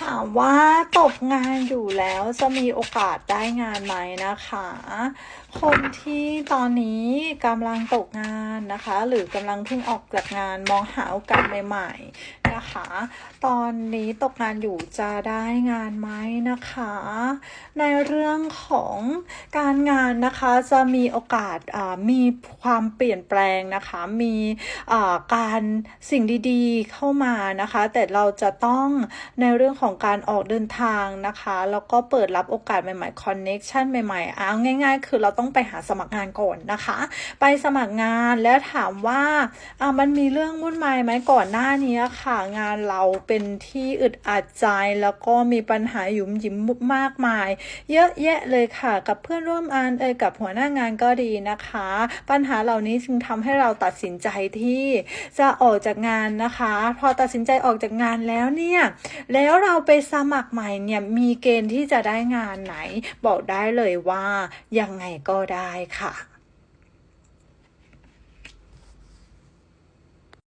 ถามว่าตกงานอยู่แล้วจะมีโอกาสได้งานไหมนะคะ คนที่ตอนนี้กำลังตกงานนะคะ หรือกำลังเพิ่งออกจากงานมองหาโอกาสใหม่ๆ นะคะ ตอนนี้ตกงานอยู่จะได้งานไหมนะคะ ในเรื่องของการงานนะคะจะมีโอกาสมีความเปลี่ยนแปลงนะคะ มีการสิ่งดีๆเข้ามานะคะ แต่เราจะต้องในเรื่องของการออกเดินทางนะคะ แล้วก็เปิดรับโอกาสใหม่ๆคอนเน็ชันใหม่ๆเอาง่าย ๆ คือเราต้องไปหาสมัครงานก่อนนะคะ ไปสมัครงานแล้วถามว่าอ่ามันมีเรื่องวุ่นวายไหมก่อนหน้านี้ค่ะงานเราเป็นที่อึดอัดใจแล้วก็มีปัญหาหยุมหยิมมากมาย เยอะแยะเลยค่ะ กับเพื่อนร่วมงานเอ่ยกับหัวหน้างานก็ดีนะคะ ปัญหาเหล่านี้จึงทำให้เราตัดสินใจที่จะออกจากงานนะคะ พอตัดสินใจออกจากงานแล้วเนี่ยแล้วเราไปสมัครใหม่เนี่ยมีเกณฑ์ที่จะได้งานไหน บอกได้เลยว่ายังไงก็ได้ค่ะ